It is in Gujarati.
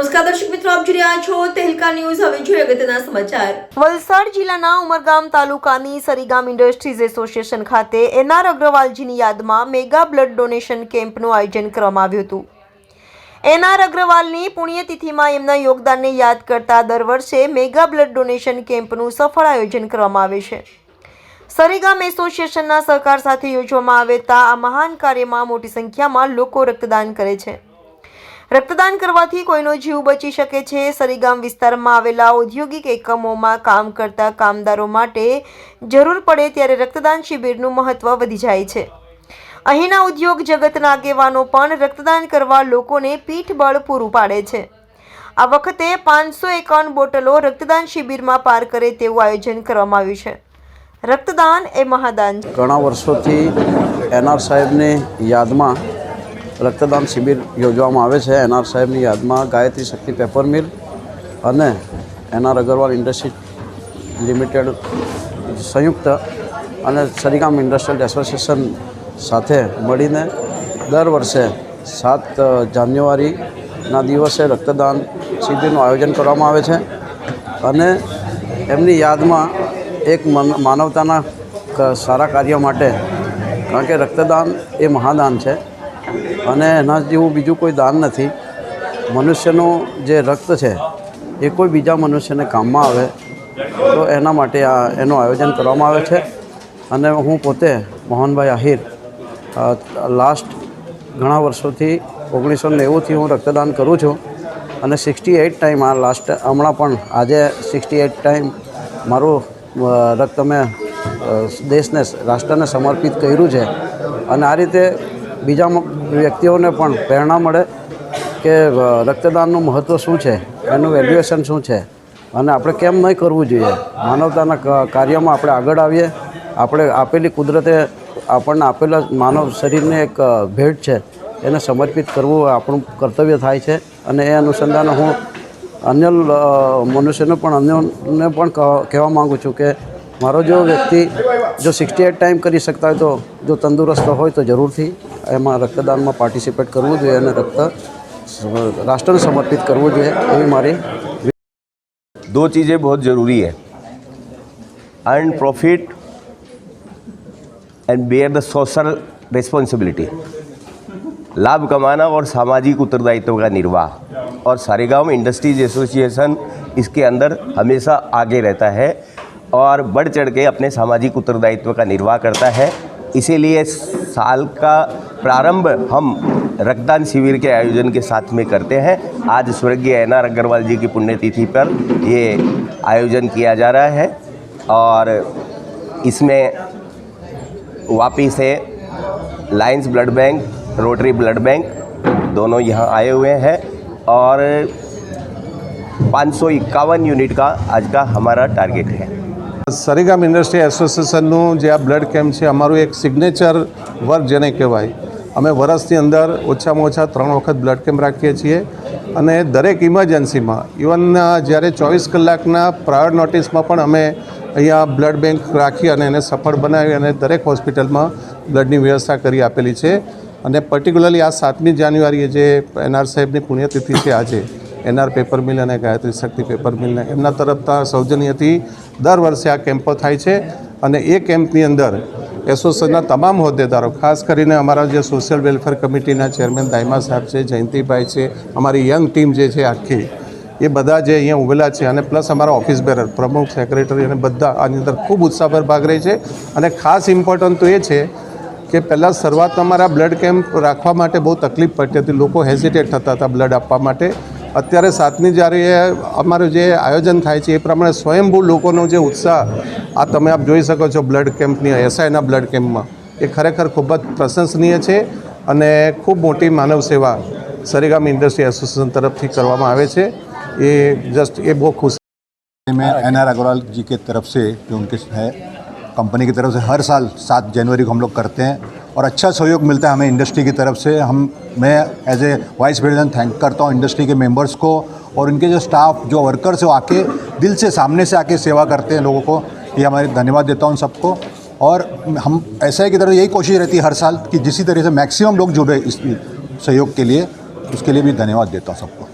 નમસ્કાર દર્શક મિત્રો, આપ જોઈ રહ્યા છો તહેલકા ન્યૂઝ. હવે જોઈએ અગત્યના સમાચાર. વલસાડ જિલ્લાના ઉમરગામ તાલુકાની સરીગામ ઇન્ડસ્ટ્રીઝ એસોસિએશન ખાતે એનઆર અગ્રવાલજીની યાદમાં મેગા બ્લડ ડોનેશન કેમ્પનું આયોજન કરવામાં આવ્યું હતું. એનઆર અગ્રવાલની પુણ્યતિથિમાં એમના યોગદાનને યાદ કરતા દર વર્ષે મેગા બ્લડ ડોનેશન કેમ્પનું સફળ આયોજન કરવામાં આવે છે. સરીગામ એસોસિએશનના સહકાર સાથે યોજવામાં આવેતા આ મહાન કાર્યમાં મોટી સંખ્યામાં લોકો રક્તદાન કરે છે. રક્તદાન કરવાથી કોઈનો જીવ બચી શકે છે. સરીગામ વિસ્તારમાં આવેલા ઔદ્યોગિક એકમોમાં કામ કરતા કામદારો માટે જરૂર પડે ત્યારે રક્તદાન શિબિરનું મહત્વ વધી જાય છે. અહીંના ઉદ્યોગ જગતના આગેવાનો પણ રક્તદાન કરવા લોકોને પીઠબળ પૂરું પાડે છે. આ વખતે પાંચસો એકાવન બોટલો રક્તદાન શિબિરમાં પાર કરે તેવું આયોજન કરવામાં આવ્યું છે. રક્તદાન એ મહાદાન ઘણા વર્ષોથી એનઆર સાહેબની યાદમાં રક્તદાન શિબિર યોજવામાં આવે છે. એનઆર સાહેબની યાદમાં ગાયત્રી શક્તિ પેપર મિલ અને એનઆર અગરવાલ ઇન્ડસ્ટ્રી લિમિટેડ સંયુક્ત અને સરીગામ ઇન્ડસ્ટ્રીયલ એસોસિએશન સાથે મળીને દર વર્ષે સાત જાન્યુઆરીના દિવસે રક્તદાન શિબિરનું આયોજન કરવામાં આવે છે. અને એમની યાદમાં એક મન- માનવતાના સારા કાર્ય માટે, કારણ કે રક્તદાન એ મહાદાન છે. અને એના જેવું બીજું કોઈ દાન નથી. મનુષ્યનું જે રક્ત છે, એ કોઈ બીજા મનુષ્યને કામમાં આવે, તો એના માટે આ એનું આયોજન કરવામાં આવે છે. અને હું પોતે મોહનભાઈ આહિર લાસ્ટ ઘણા વર્ષોથી ઓગણીસો નેવુંથી હું રક્તદાન કરું છું. અને સિક્સટી એઇટ ટાઈમ આ લાસ્ટ હમણાં પણ આજે સિક્સટી એઇટ ટાઈમ મારું રક્ત મેં દેશને રાષ્ટ્રને સમર્પિત કર્યું છે. અને આ રીતે બીજા વ્યક્તિઓને પણ પ્રેરણા મળે કે રક્તદાનનું મહત્ત્વ શું છે? એનું વેલ્યુએશન શું છે? અને આપણે કેમ નહીં કરવું જોઈએ? માનવતાના કાર્યમાં આપણે આગળ આવીએ. આપણે આપેલી કુદરતે આપણને આપેલા માનવ શરીરને એક ભેટ છે. એને સમર્પિત કરવું આપણું કર્તવ્ય થાય છે. અને એ અનુસંધાને હું અન્ય મનુષ્યને પણ અન્યોને પણ કહ- કહેવા માગું છું કે મારો જો વ્યક્તિ જો સિક્સટી એટ ટાઈમ કરી શકતા હોય તો જો તંદુરસ્ત હોય તો જરૂરથી એમાં રક્તદાનમાં પાર્ટિસિપેટ કરવું જોઈએ અને રક્ત સ- રાષ્ટ્રને સમર્પિત કરવું જોઈએ એવી મારી दो चीज़ें बहुत ज़रूरी है earn profit and bear the social responsibility लाभ कमाना और सामाजिक उत्तरदायित्व का निर्वाह और सारेगांव इंडस्ट्रीज एसोसिएशन इसके अंदर हमेशा आगे रहता है और बढ़ चढ़ के अपने सामाजिक उत्तरदायित्व का निर्वाह करता है। इसीलिए साल का प्रारंभ हम रक्तदान शिविर के आयोजन के साथ में करते हैं। आज स्वर्गीय एन आर अग्रवाल जी की पुण्यतिथि पर ये आयोजन किया जा रहा है और इसमें वापी से Lions blood bank, Rotary blood bank दोनों यहाँ आए हुए हैं और पाँच सौ इक्यावन यूनिट का आज का हमारा टारगेट है। સરીગામ ઇન્ડસ્ટ્રી એસોસિએશનનું જે આ બ્લડ કેમ્પ છે, અમારું એક સિગ્નેચર વર્ક જેને કહેવાય. અમે વર્ષની અંદર ઓછામાં ઓછા ત્રણ વખત બ્લડ કેમ્પ રાખીએ છીએ અને દરેક ઇમરજન્સીમાં, ઇવન જ્યારે ચોવીસ કલાકના પ્રાયોર નોટિસમાં પણ અમે અહીંયા બ્લડ બેંક રાખી અને એને સફળ બનાવી અને દરેક હોસ્પિટલમાં બ્લડની વ્યવસ્થા કરી આપેલી છે. અને પર્ટિક્યુલરલી આ સાતમી જાન્યુઆરીએ જે એનઆર સાહેબની પુણ્યતિથિ છે આજે એનઆર પેપર મિલ અને ગાયત્રી શક્તિ પેપર મિલને એમના તરફતા સૌજન્યથી દર વર્ષે આ કેમ્પો થાય છે અને એ કેમ્પની અંદર એસોસિએશનના તમામ હોદ્દેદારો, ખાસ કરીને અમારા જે સોશિયલ વેલફેર કમિટીના ચેરમેન દાયમા સાહેબ છે, જયંતિભાઈ છે, અમારી યંગ ટીમ જે છે આખી, એ બધા જે અહીંયા ઉભેલા છે અને પ્લસ અમારા ઓફિસ બેરર પ્રમુખ સેક્રેટરી અને બધા આની અંદર ખૂબ ઉત્સાહભેર ભાગ રહે છે. અને ખાસ ઇમ્પોર્ટન્ટ તો એ છે કે પહેલાં શરૂઆતમાં અમારા બ્લડ કેમ્પ રાખવા માટે બહુ તકલીફ પડતી હતી. લોકો હેઝિટેટ થતા હતા બ્લડ આપવા માટે. અત્યારે સાતમી જ્યારે એ અમારું જે આયોજન થાય છે એ પ્રમાણે સ્વયંભૂ લોકોનો જે ઉત્સાહ આ તમે આપ જોઈ શકો છો બ્લડ કેમ્પની એસઆઈના બ્લડ કેમ્પમાં એ ખરેખર ખૂબ જ પ્રશંસનીય છે અને ખૂબ મોટી માનવ સેવા સરીગામ ઇન્ડસ્ટ્રી એસોસિએશન તરફથી કરવામાં આવે છે એ જસ્ટ એ બહુ ખુશ में एन आर अग्रवाल जी के तरफ से जो उनके है कंपनी की तरफ़ से हर साल सात जनवरी को हम लोग करते हैं और अच्छा सहयोग मिलता है हमें इंडस्ट्री की तरफ़ से। हम, मैं as a vice president thank करता हूँ इंडस्ट्री के मेंबर्स को और उनके जो स्टाफ जो वर्कर्स वो आके, दिल से सामने से आके सेवा करते हैं लोगों को। ये हमारे धन्यवाद देता हूँ सबको। और हम ऐसा है की तरफ़ यही कोशिश रहती है हर साल कि जिसी तरह से मैक्सिमम लोग जुड़े इस सहयोग के लिए, उसके लिए भी धन्यवाद देता हूँ सबको।